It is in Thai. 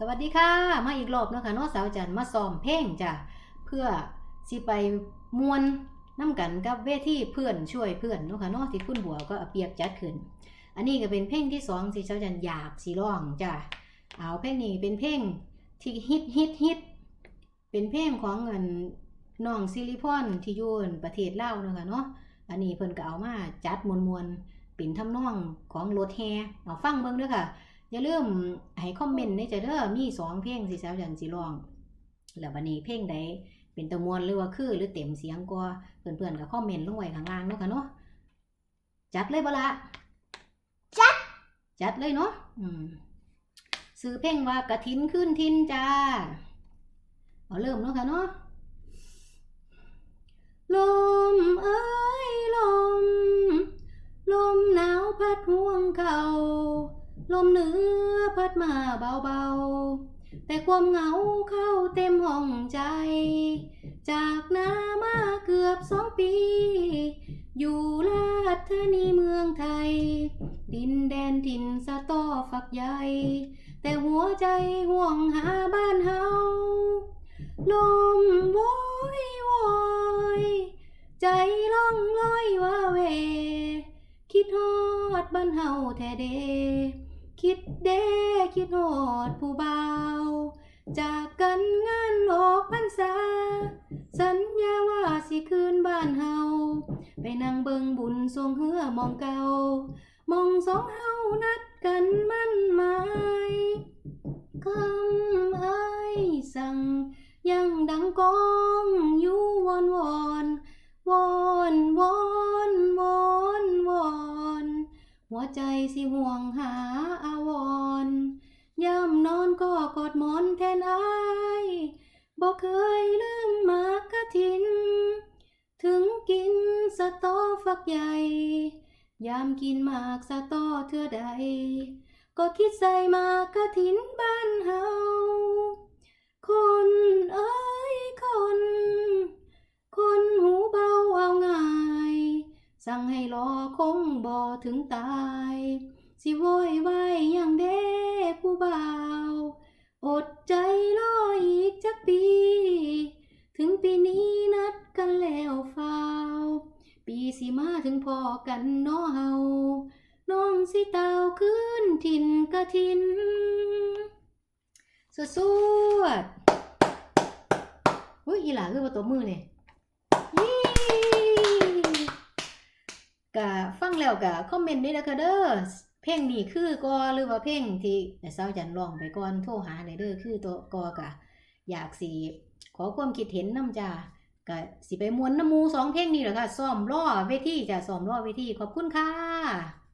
สวัสดีค่ะ มาอีกรอบนะค่ะเนาะสาวจันมาซ้อมเพลงจ้ะเพื่อสิไปมวนน้ำกันกับเวทีเพื่อนช่วยเพื่อนนะคะเนาะที่คุณบัวก็เปียบจัดขึ้น อันนี้ก็เป็นเพลงที่สองที่สาวจันอยากสิร้องจ้ะเอาเพลงนี้เป็นเพลงที่ฮิตฮิตฮิตเป็นเพลงของเงินน้องซิลิพอนที่ยู่ประเทศเล่านะคะเนาะอันนี้เพิ่นก็เอามาจัดมวนๆเป็นทำนองของรถแฮเอาฟังเบิ่งด้อค่ะ อย่าลืมให้คอมเมนต์ในจะเด้อมีสองเพลงสิสาวจันสิร้องแล้ววันนี้เพลงใดเป็นตะมวนหรือว่าคือ หรือเต็มเสียงกว่าเพื่อนๆก็คอมเมนต์ลงไว้ข้างล่างเนาะค่ะเนาะจัดเลยบ่ละจัดจัดเลยเนาะอืมซื้อเพลงว่ากระถินขึ้นทินจ้าเอาเริ่มเนาะค่ะเนาะลมเอ้ ลมเหนือพัดมาเบาๆ แต่ความเหงาเข้าเต็มห้องใจ จากนามาเกือบสองปี อยู่ลาดธานีเมืองไทย ดินแดนถิ่นสะตอฝักใหญ่แต่หัวใจห่วงหาบ้านเฮาลมโวยวอยใจล่องลอยว่าเว คิดฮอดบ้านเฮาแท้เด คิดเด้คิดฮอดผู้เบา จากกันงานออกพรรษา สัญญาว่าสิคืนบ้านเฮา ไปนั่งเบิงบุญทรงเฮือมองเก่ามองสองเฮานัดกันมั่นหมายคำเอ้ยสั่ง ยังดังก้องอยู่วอนวอนวอนวอน หัวใจสิห่วงหาอาวรยามนอนก็กอดหมอนแทนอายบอกเคยลืมมากกะทิน ถึงกินสะตอฝักใหญ่ ยามกินมากสะตอเทื่อใด ก็คิดใส่มากกะทินบ้านเฮาคนเอ้ยคน คนหูเบาเอาง่าย สั่งให้รอ คงบ่ถึงตาย สิโวยวายอย่างเด้ผู้บ่าว อดใจรออีกจักปี ถึงปีนี้นัดกันแล้วฟ้าว ปีสิมาถึงพอกันเน้อเฮาน้องสิเตาขึ้นถิ่นกะทินสวดสวดอุ้ยอีหลาคือว่าตัวมือเนี่ย ก็ฟังแล้วก็คอมเมนต์ด้วยนะคะเด้อเพลงนี้คือก็หรือว่าเพลงที่เศร้าจันร้องไปก่อนโทรหาได้เด้อคือตัวกอกะอยากสีขอความคิดเห็นน้ำจ้าก็สิไปมวนน้ำมูสองเพลงนี้แหละค่ะซ้อมล่อเวทีจะซ้อมล่อเวทีขอบคุณค่ะ